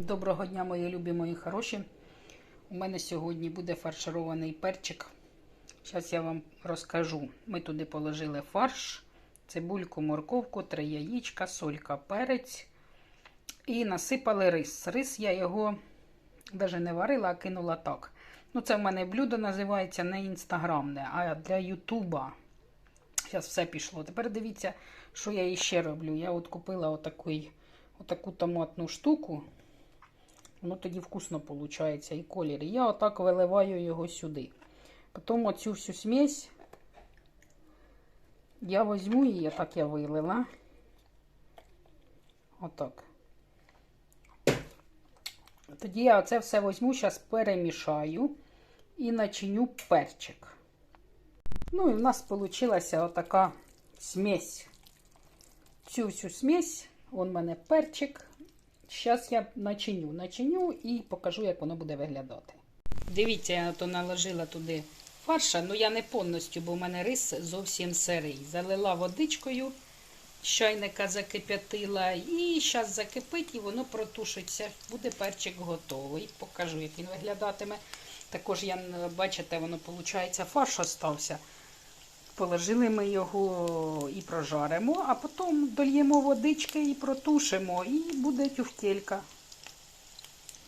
Доброго дня, мої любі, мої хороші. У мене сьогодні буде фарширований перчик. Зараз я вам розкажу. Ми туди положили фарш, цибульку, морковку, три яєчка, солька, перець і насипали рис. Рис я його навіть не варила, а кинула так. Ну, це в мене блюдо називається не інстаграмне, а для Ютуба. Зараз все пішло. Тепер дивіться, що я іще роблю. Я от купила отакий, отаку томатну штуку. Воно тоді вкусно виходить і колір. Я отак виливаю його сюди. Потім оцю всю смесь я візьму її, так я вилила. Отак. Тоді я оце все візьму, зараз перемішаю і начиню перчик. Ну і в нас вийшла отака смесь. Цю всю смесь, вон в мене перчик. Зараз я начиню, начиню і покажу, як воно буде виглядати. Дивіться, я то наложила туди фарша, ну я не повністю, бо в мене рис зовсім сирий. Залила водичкою, чайника закип'ятила, і зараз закипить, і воно протушиться. Буде перчик готовий. Покажу, як він виглядатиме. Також, я, бачите, воно виходить, фарш остався. Положили ми його і прожаримо, а потім дольємо водички і протушимо, і буде тюфтелька.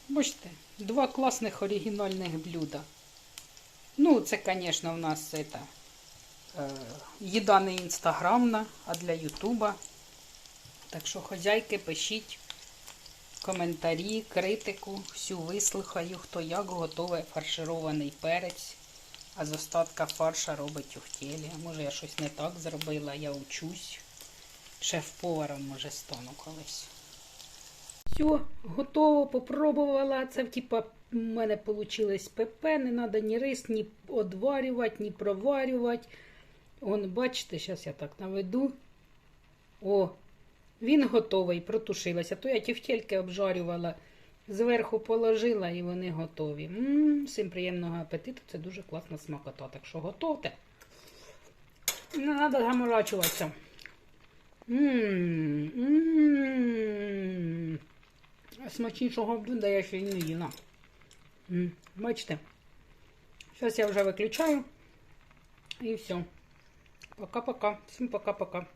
Бачите, два класних оригінальних блюда. Ну, це, звісно, в нас це, їда не інстаграмна, а для Ютуба. Так що, хозяйки, пишіть коментарі, критику, всю вислухаю, хто як готовий фарширований перець. А з остатка фарша робить тюфтєлі. Може я щось не так зробила, я учусь. Шеф-поваром, може, стану колись. Все, готово, попробувала. Це типа в мене вийшло ПП. Не треба ні рис, ні одварювати, ні проварювати. Вон, бачите, зараз я так наведу. О, він готовий, протушилася. То я тівтєльки обжарювала. Зверху положила і вони готові. М-м, всім приємного апетиту. Це дуже класна смакота. Так що готовте. Не треба заморачуватися. Смачнішого блюда я ще й не їла. Бачите? Зараз я вже виключаю. І все. Пока-пока. Всім пока-пока.